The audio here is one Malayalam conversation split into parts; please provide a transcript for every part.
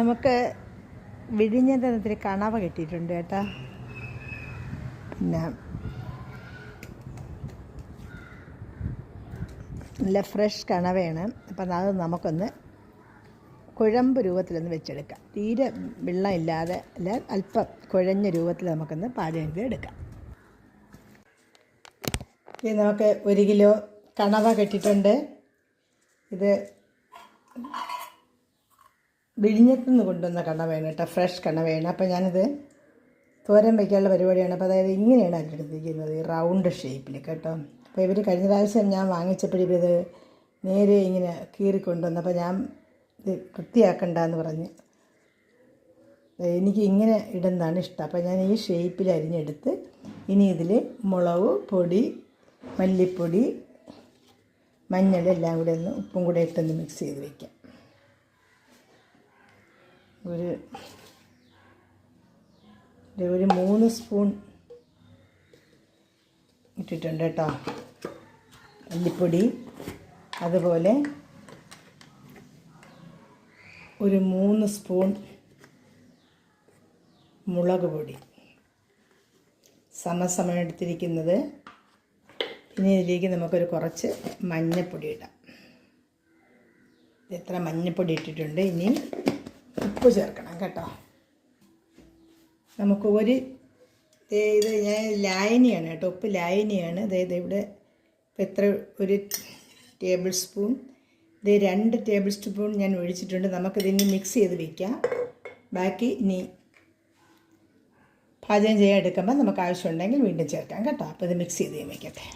നമുക്ക് വിഴിഞ്ഞത്തെ ഇത്തിരി കണവ കിട്ടിയിട്ടുണ്ട് കേട്ടോ. പിന്നെ നല്ല ഫ്രഷ് കണവയാണ്. അപ്പം അത് നമുക്കൊന്ന് കുഴമ്പ് രൂപത്തിലൊന്ന് വെച്ചെടുക്കാം. തീരെ വെള്ളം ഇല്ലാതെ അല്ല അല്പം കുഴഞ്ഞ രൂപത്തിൽ നമുക്കൊന്ന് പാചകം ചെയ്ത് എടുക്കാം. ഇത് നമുക്ക് ഒരു കിലോ കണവ കെട്ടിയിട്ടുണ്ട്. ഇത് വിഴിഞ്ഞത്തു നിന്ന് കൊണ്ടുവന്ന കണവയാണ് കേട്ടോ ഫ്രഷ് വേണം. അപ്പോൾ ഞാനിത് തോരൻ വയ്ക്കാനുള്ള പരിപാടിയാണ്. അപ്പോൾ അതായത് ഇങ്ങനെയാണ് അതിലെടുത്തിരിക്കുന്നത് ഈ റൗണ്ട് ഷേപ്പിൽ കേട്ടോ. അപ്പോൾ ഇവർ കഴിഞ്ഞ പ്രാവശ്യം ഞാൻ വാങ്ങിച്ചപ്പോഴും ഇത് നേരെ ഇങ്ങനെ കീറി കൊണ്ടുവന്നപ്പോൾ ഞാൻ ഇത് വൃത്തിയാക്കണ്ടെന്ന് പറഞ്ഞ്. എനിക്ക് ഇങ്ങനെ ഇടുന്നതാണ് ഇഷ്ടം. അപ്പോൾ ഞാൻ ഈ ഷേപ്പിൽ അരിഞ്ഞെടുത്ത് ഇനി ഇതിൽ മുളക് പൊടി മല്ലിപ്പൊടി മഞ്ഞൾ എല്ലാം കൂടെ ഒന്ന് ഉപ്പും കൂടെ ഇട്ടൊന്ന് മിക്സ് ചെയ്ത് വയ്ക്കാം ഒരു ഒരു- മൂന്ന് സ്പൂൺ ഇട്ടിട്ടുണ്ട് കേട്ടോ. അല്ലിപ്പൊടി അതുപോലെ ഒരു മൂന്ന് സ്പൂൺ മുളക് പൊടി. സമസമയം എടുത്തിരിക്കുന്നത്. ഇനി ഇതിലേക്ക് നമുക്കൊരു കുറച്ച് മഞ്ഞപ്പൊടി ഇടാം. എത്ര മഞ്ഞപ്പൊടി ഇട്ടിട്ടുണ്ട്? ഇനി ഉപ്പ് ചേർക്കണം കേട്ടോ. നമുക്ക് ഒരു ഇത് ഞാൻ ലായനിയാണ് കേട്ടോ ഉപ്പ് ലായനിയാണ്. അതായത് ഇവിടെ ഇപ്പം എത്ര ഒരു ടേബിൾ സ്പൂൺ. ഇത് രണ്ട് ടേബിൾ സ്പൂൺ ഞാൻ ഒഴിച്ചിട്ടുണ്ട്. നമുക്കിതിനി മിക്സ് ചെയ്ത് വയ്ക്കാം ബാക്കി ഇനി പാചകം ചെയ്യാൻ എടുക്കുമ്പോൾ നമുക്ക് ആവശ്യമുണ്ടെങ്കിൽ വീണ്ടും ചേർക്കാം കേട്ടോ. അപ്പോൾ ഇത് മിക്സ് ചെയ്ത് വയ്ക്കട്ടെ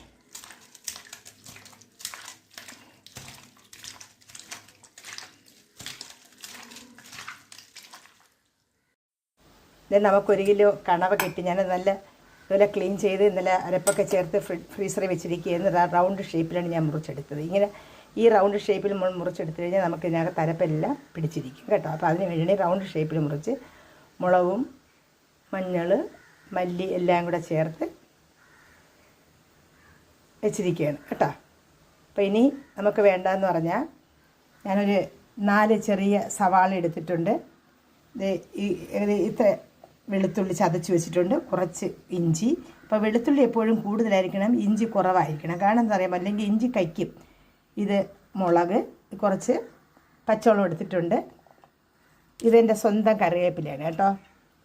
ഇത് നമുക്കൊരു കിലോ കണവ കിട്ടി. ഞാൻ നല്ല ഇതുപോലെ ക്ലീൻ ചെയ്ത് ഇന്നലെ അരപ്പൊക്കെ ചേർത്ത് ഫ്രി ഫ്രീസറിൽ വെച്ചിരിക്കുകയെന്ന് റൗണ്ട് ഷേപ്പിലാണ് ഞാൻ മുറിച്ചെടുത്തത്. ഇങ്ങനെ ഈ റൗണ്ട് ഷേപ്പിൽ നമ്മൾ മുറിച്ചെടുത്തു കഴിഞ്ഞാൽ നമുക്ക് ഇതിനകത്ത് അരപ്പെല്ലാം പിടിച്ചിരിക്കും കേട്ടോ. അപ്പോൾ അതിന് വേണ്ടി റൗണ്ട് ഷേപ്പിൽ മുറിച്ച് മുളകും മഞ്ഞൾ മല്ലി എല്ലാം കൂടെ ചേർത്ത് വെച്ചിരിക്കുകയാണ് കേട്ടോ. അപ്പോൾ ഇനി നമുക്ക് വേണ്ടതെന്ന് പറഞ്ഞാൽ ഞാനൊരു നാല് ചെറിയ സവാള എടുത്തിട്ടുണ്ട്. ഇത് ഈ ഇത്ര വെളുത്തുള്ളി ചതച്ച് വെച്ചിട്ടുണ്ട്. കുറച്ച് ഇഞ്ചി. അപ്പോൾ വെളുത്തുള്ളി എപ്പോഴും കൂടുതലായിരിക്കണം. ഇഞ്ചി കുറവായിരിക്കണം. കാരണം എന്താ പറയുക അല്ലെങ്കിൽ ഇഞ്ചി കയ്ക്കും ഇത് മുളക് കുറച്ച് പച്ചവെള്ളം എടുത്തിട്ടുണ്ട്. ഇതെന്റെ സ്വന്തം കറിവേപ്പിലയാണ് കേട്ടോ.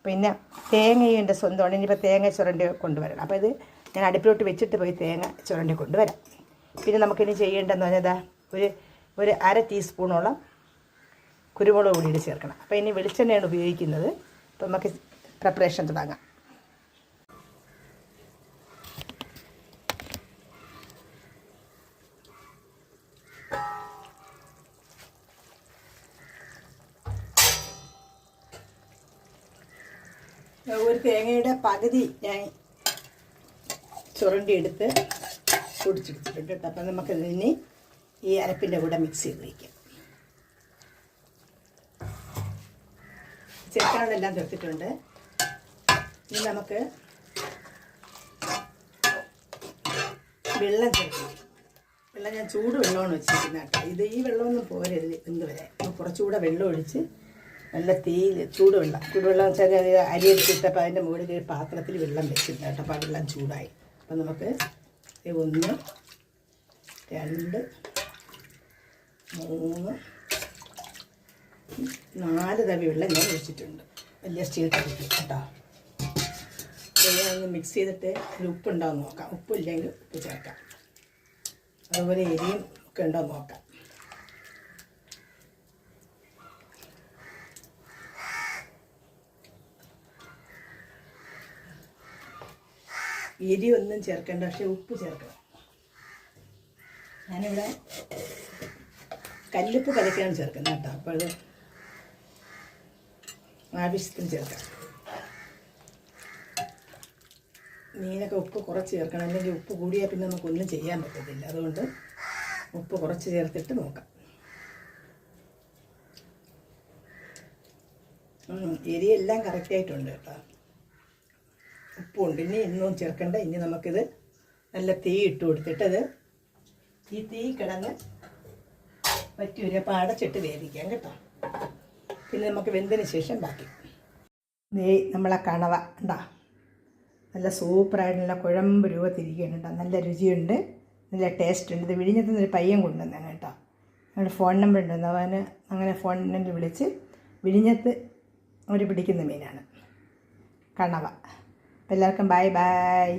പിന്നെ തേങ്ങയും എന്റെ സ്വന്തമാണ്. ഇനിയിപ്പോൾ തേങ്ങ ചുരണ്ടി കൊണ്ടുവരണം. അപ്പോൾ ഇത് ഞാൻ അടുപ്പിലോട്ട് വെച്ചിട്ട് പോയി തേങ്ങ ചുരണ്ടി കൊണ്ടുവരാം. പിന്നെ നമുക്കിനി ചെയ്യേണ്ടതെന്ന് പറഞ്ഞാൽ ഒരു ഒരു അര ടീസ്പൂണോളം കുരുമുളക് പൊടിയിട്ട് ചേർക്കണം. അപ്പോൾ ഇനി വെളിച്ചെണ്ണയാണ് ഉപയോഗിക്കുന്നത്. അപ്പോൾ നമുക്ക് പ്രിപ്പറേഷൻ തുടങ്ങാം ഒരു തേങ്ങയുടെ പകുതി ഞാൻ ചുരണ്ടി എടുത്ത് പൊടിച്ചെടുത്തിട്ടുണ്ട് കേട്ടോ. അപ്പം നമുക്ക് ഇനി ഈ അരപ്പിന്റെ കൂടെ മിക്സ് ചെയ്ത് വയ്ക്കാം. ചേർക്കാനുള്ളതെല്ലാം ചേർത്തിട്ടുണ്ട് നമുക്ക് വെള്ളം ചേർക്കും. വെള്ളം ഞാൻ ചൂട് വെള്ളമാണ് വെച്ചിരിക്കുന്നത് കേട്ടോ. ഇത് ഈ വെള്ളമൊന്നും പോരരുത് എന്ത് വരെ കുറച്ചുകൂടെ വെള്ളം ഒഴിച്ച് നല്ല തീയിൽ ചൂടുവെള്ളം. ചൂടുവെള്ളം വെച്ചാൽ അരി എടുത്തിട്ടപ്പോൾ അതിന്റെ മുകളിൽ ഒരു പാത്രത്തിൽ വെള്ളം വെച്ചിട്ടുണ്ട് കേട്ടോ. അപ്പോൾ വെള്ളം ചൂടായി. അപ്പം നമുക്ക് ഒന്ന് രണ്ട് മൂന്ന് നാല് തവി വെള്ളം ഞാൻ ഒഴിച്ചിട്ടുണ്ട്. വലിയ സ്റ്റീൽ തവിക്ക് കേട്ടോ. ഇത് ഒന്ന് മിക്സ് ചെയ്തിട്ട് ഒരു ഉപ്പുണ്ടോ എന്ന് നോക്കാം. ഉപ്പില്ലെങ്കിൽ ഉപ്പ് ചേർക്കാം. അതുപോലെ എരിയും ഒക്കെ ഉണ്ടോ നോക്കാം. എരി ഒന്നും ചേർക്കണ്ട പക്ഷേ ഉപ്പ് ചേർക്കണം. ഞാനിവിടെ കല്ലുപ്പ് കലക്കാണ് ചേർക്കുന്നത് കേട്ടോ. അപ്പോൾ ആവശ്യത്തിന് ചേർക്കാം. മീനൊക്കെ ഉപ്പ് കുറച്ച് ചേർക്കണം. അല്ലെങ്കിൽ ഉപ്പ് കൂടിയാൽ പിന്നെ നമുക്ക് ഒന്നും ചെയ്യാൻ പറ്റത്തില്ല. അതുകൊണ്ട് ഉപ്പ് കുറച്ച് ചേർത്തിട്ട് നോക്കാം. എരിയെല്ലാം കറക്റ്റായിട്ടുണ്ട് കേട്ടോ. ഉപ്പുണ്ട്. ഇനി ഇന്നും ചേർക്കണ്ട. ഇനി നമുക്കിത് നല്ല തീ ഇട്ട് കൊടുത്തിട്ടത് ഈ തീ കിടന്ന് പറ്റി ഒരു അപ്പോൾ അടച്ചിട്ട് വേവിക്കാം കേട്ടോ. പിന്നെ നമുക്ക് വെന്തതിന് ശേഷം ബാക്കി. നെയ് നമ്മളെ കണവ ഉണ്ടാ നല്ല സൂപ്പറായിട്ട് നല്ല കുഴമ്പ് രൂപത്തിരിക്കുകയാണ് കേട്ടോ. നല്ല രുചിയുണ്ട് നല്ല ടേസ്റ്റ് ഉണ്ട് ഇത് വിഴിഞ്ഞത്ത് ഒരു പയ്യൻ കൊണ്ടുവന്നാണ് കേട്ടോ. ഞങ്ങളുടെ ഫോൺ നമ്പർ ഉണ്ട് അവന് അങ്ങനെ ഫോൺ നമ്പർ വിളിച്ച് വിഴിഞ്ഞത്ത് അവർ പിടിക്കുന്ന മീനാണ്. കണവ. അപ്പോൾ എല്ലാവർക്കും ബൈ ബായ്